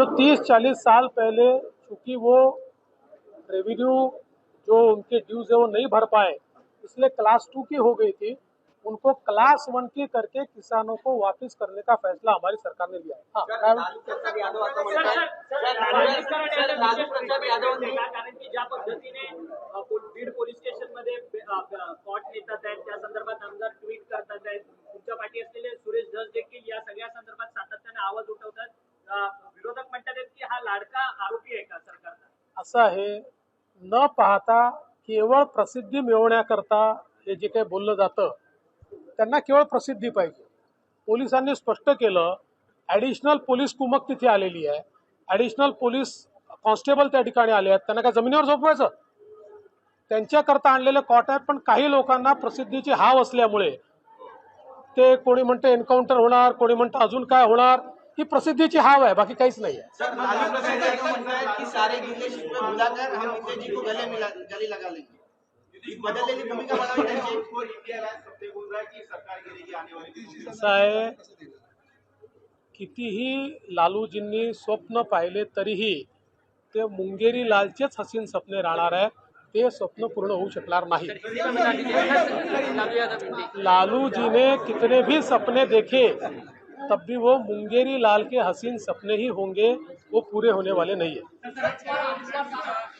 जो 30-40 साल पहले चूँकि वो रेवेन्यू जो उनके ड्यूज है वो नहीं भर पाए इसलिए क्लास टू की हो गई थी उनको क्लास वन की करके किसानों को वापस करने का फैसला हमारी सरकार ने लिया है हाँ, असं आहे न पाहता केवळ प्रसिद्धी मिळवण्याकरता हे जे काही बोललं जातं त्यांना केवळ प्रसिद्धी पाहिजे. पोलिसांनी स्पष्ट केलं ॲडिशनल पोलीस कुमक तिथे आलेली आहे. ॲडिशनल पोलीस कॉन्स्टेबल त्या ठिकाणी आले आहेत. त्यांना काय जमिनीवर झोपवायचं? त्यांच्याकरता आणलेलं कॉट आहे पण काही लोकांना प्रसिद्धीची हाव असल्यामुळे ते कोणी म्हणते एन्काउंटर होणार कोणी म्हणतं अजून काय होणार ही प्रसिद्धीची हाव आहे बाकी काहीच नाही आहे. सर गिले पे बुलाकर हम इंदिरा जी को गले मिला गले लगा लेंगे कितीही लालूजींनी स्वप्न पाहिले तरीही ते मुंगेरी लालचेच हसीन सपने राहणार आहे ते स्वप्न पूर्ण होऊ शकणार नाही लालू जी ने कितने भी सपने देखे तब भी वो मुंगेरी लाल के हसीन सपने ही होंगे, वो पूरे होने वाले नहीं है।